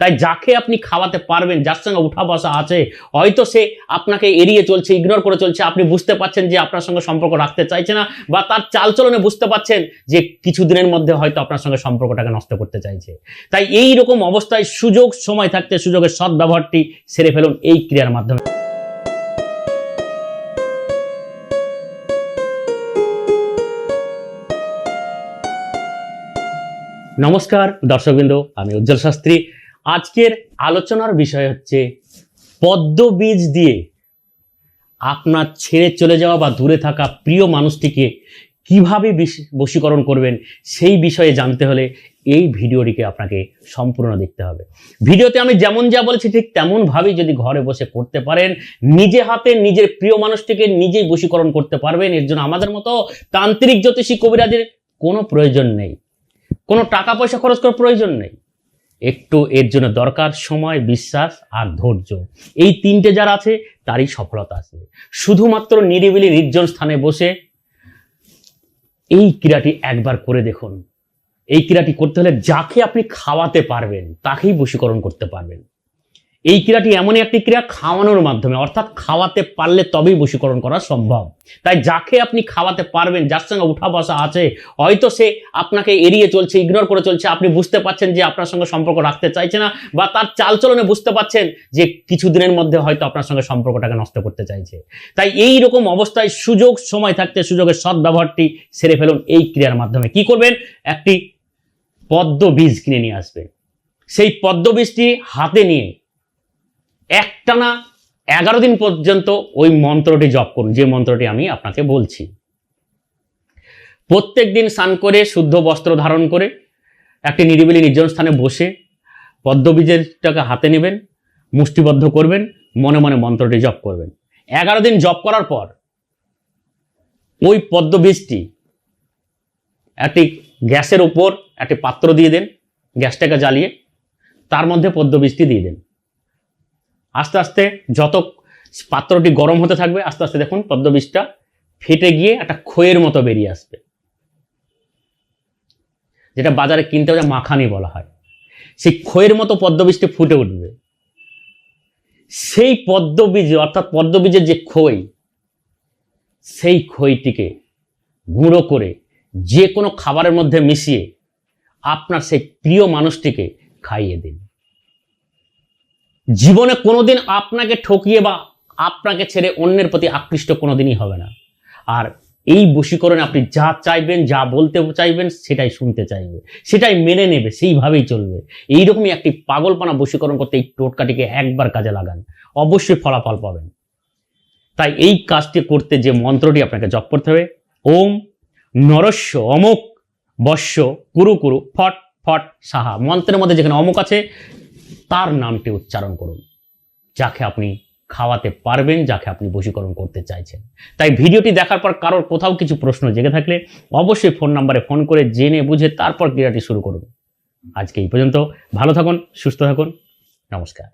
তাই যাকে আপনি খাওয়াতে পারবেন, যার সঙ্গে উঠা বসা আছে, হয়তো সে আপনাকে এড়িয়ে চলছে ইগনোর করে চলছে, আপনি বুঝতে পারছেন যে আপনার সঙ্গে সম্পর্ক রাখতে চাইছে না, বা তার চালচলনে বুঝতে পারছেন যে কিছু দিনের মধ্যে হয়তো আপনার সঙ্গে সম্পর্কটাকে নষ্ট করতে চাইছে। তাই এই রকম অবস্থায় সুযোগ, সময় থাকতে সুযোগের সদ্ব্যবহারটি সেরে ফেলুন এই ক্রিয়ার মাধ্যমে। নমস্কার, দর্শকবৃন্দ, আমি উজ্জ্বল শাস্ত্রী। আজকের আলোচনার বিষয় হচ্ছে পদ্ম বীজ দিয়ে আপনার ছেড়ে চলে যাওয়া বা দূরে থাকা প্রিয় মানুষটিকে কীভাবে বিশ- বশীকরণ করবেন সেই বিষয়ে জানতে হলে এই ভিডিওটিকে আপনাকে সম্পূর্ণ দেখতে হবে। ভিডিওতে আমি যেমন যা বলেছি ঠিক তেমনভাবেই যদি ঘরে বসে করতে পারেন, নিজে হাতে নিজের প্রিয় মানুষটিকে নিজেই বশীকরণ করতে পারবেন। এর জন্য আমাদের মতো তান্ত্রিক, জ্যোতিষী, কবিরাজের কোনো প্রয়োজন নেই। কোনো টাকা পয়সা খরচ করার প্রয়োজন নেই। একটু এর জন্য দরকার সময়, বিশ্বাস আর ধৈর্য। এই তিনটে যার আছে, তারই সফলতা আছে। শুধুমাত্র নিরিবিলি নির্জন স্থানে বসে এই ক্রীড়াটি একবার করে দেখুন। এই ক্রীড়াটি করতে হলে যাকে আপনি খাওয়াতে পারবেন, তাকেই বশীকরণ করতে পারবেন। এই ক্রীড়াটি এমনই একটি ক্রিয়া খাওয়ানোর মাধ্যমে, অর্থাৎ খাওয়াতে পারলে তবেই বশীকরণ করা সম্ভব। তাই যাকে আপনি খাওয়াতে পারবেন, যার সঙ্গে উঠা বসা আছে, হয়তো সে আপনাকে এড়িয়ে চলছে ইগনোর করে চলছে, আপনি বুঝতে পারছেন যে আপনার সঙ্গে সম্পর্ক রাখতে চাইছে না, বা তার চালচলনে বুঝতে পারছেন যে কিছু দিনের মধ্যে হয়তো আপনার সঙ্গে সম্পর্কটাকে নষ্ট করতে চাইছে। তাই এই রকম অবস্থায় সুযোগ, সময় থাকতে সুযোগের সদ্ব্যবহারটি সেরে ফেলুন এই ক্রিয়ার মাধ্যমে। কি করবেন? একটি পদ্ম বীজ কিনে নিয়ে আসবেন। সেই পদ্ম বীজটি হাতে নিয়ে একটানা এগারো দিন পর্যন্ত ওই মন্ত্রটি জপ করুন, যে মন্ত্রটি আমি আপনাকে বলছি। প্রত্যেক দিন স্নান করে, শুদ্ধ বস্ত্র ধারণ করে, একটি নিরিবিলি নির্জন স্থানে বসে পদ্মবীজেরটাকে হাতে নেবেন, মুষ্টিবদ্ধ করবেন, মনে মনে মন্ত্রটি জপ করবেন। এগারো দিন জপ করার পর ওই পদ্মবীজটি একটি গ্যাসের উপর একটি পাত্র দিয়ে দেন, গ্যাসটাকে জ্বালিয়ে, তার মধ্যে পদ্মবীজটি দিয়ে দেন। আস্তে আস্তে যত পাত্রটি গরম হতে থাকবে, আস্তে আস্তে দেখুন পদ্মবীজটা ফেটে গিয়ে একটা খইয়ের মতো বেরিয়ে আসবে। যেটা বাজারে কিনতে হবে মাখানি বলা হয়। সেই খইয়ের মতো পদ্মবীজটি ফুটে উঠবে। সেই পদ্মবীজ অর্থাৎ পদ্মবীজের যে খই সেই খইটিকে গুঁড়ো করে যে কোনো খাবারের মধ্যে মিশিয়ে আপনার সেই প্রিয় মানুষটিকে খাইয়ে দিন। জীবনে কোনোদিন আপনাকে ঠকিয়ে বা আপনাকে ছেড়ে অন্যের প্রতি আকৃষ্ট কোনোদিনই হবে না। আর এই বশীকরণে আপনি যা চাইবেন, যা বলতে চাইবেন, সেটাই শুনতে চাইবে। সেটাই মেনে নেবে, সেইভাবেই চলবে। এইরকমই একটি পাগলপানা বশীকরণ করতে এই টোটকাটিকে একবার কাজে লাগান। অবশ্যই ফলাফল পাবেন। তাই এই কাজটি করতে যে মন্ত্রটি আপনাকে জপ করতে হবে, ওম নরস্য অমুক বস্য কুরু কুরু ফট ফট সাহা। মন্ত্রের মধ্যে যেখানে অমুক আছে তার নামটি উচ্চারণ করুন, যাকে আপনি খাওয়াতে পারবেন, যাকে আপনি বশীকরণ করতে চাইছেন। তাই ভিডিওটি দেখার পর কারোর কোথাও কিছু প্রশ্ন জেগে থাকলে অবশ্যই ফোন নাম্বারে ফোন করে জেনে বুঝে তারপর ক্রীড়াটি শুরু করুন। আজকে এই পর্যন্ত ভালো থাকুন, সুস্থ থাকুন, নমস্কার।